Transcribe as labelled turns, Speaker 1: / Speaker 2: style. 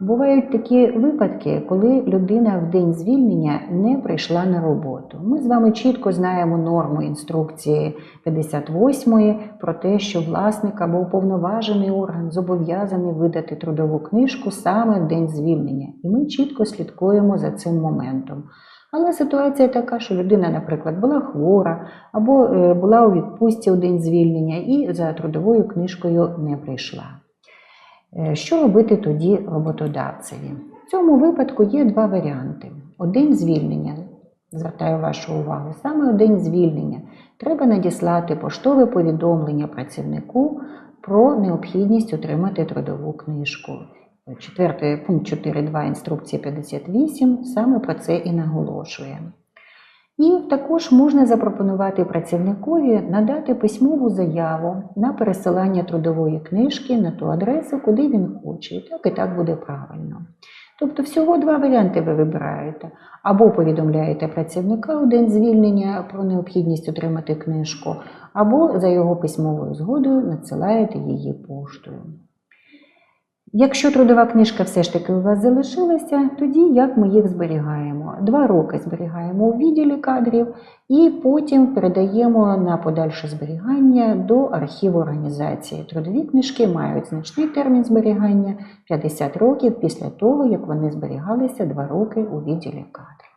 Speaker 1: Бувають такі випадки, коли людина в день звільнення не прийшла на роботу. Ми з вами чітко знаємо норму інструкції 58 про те, що власник або уповноважений орган зобов'язаний видати трудову книжку саме в день звільнення, і ми чітко слідкуємо за цим моментом. Але ситуація така, що людина, наприклад, була хвора або е, була у відпустці у день звільнення і за трудовою книжкою не прийшла. Е, Що робити тоді роботодавцеві? В цьому випадку є два варіанти: один звільнення. Звертаю вашу увагу, саме день звільнення треба надіслати поштове повідомлення працівнику про необхідність отримати трудову книжку. Четвертий пункт 4.2 інструкції 58 саме про це і наголошує. І також можна запропонувати працівникові надати письмову заяву на пересилання трудової книжки на ту адресу, куди він хоче. І так і так буде правильно. Тобто всього два варіанти ви вибираєте. Або повідомляєте працівника у день звільнення про необхідність отримати книжку, або за його письмовою згодою надсилаєте її поштою. Якщо трудова книжка все ж таки у вас залишилася, тоді як ми їх зберігаємо? Два роки зберігаємо у відділі кадрів і потім передаємо на подальше зберігання до архіву організації. Трудові книжки мають значний термін зберігання 50 років після того, як вони зберігалися два роки у відділі кадрів.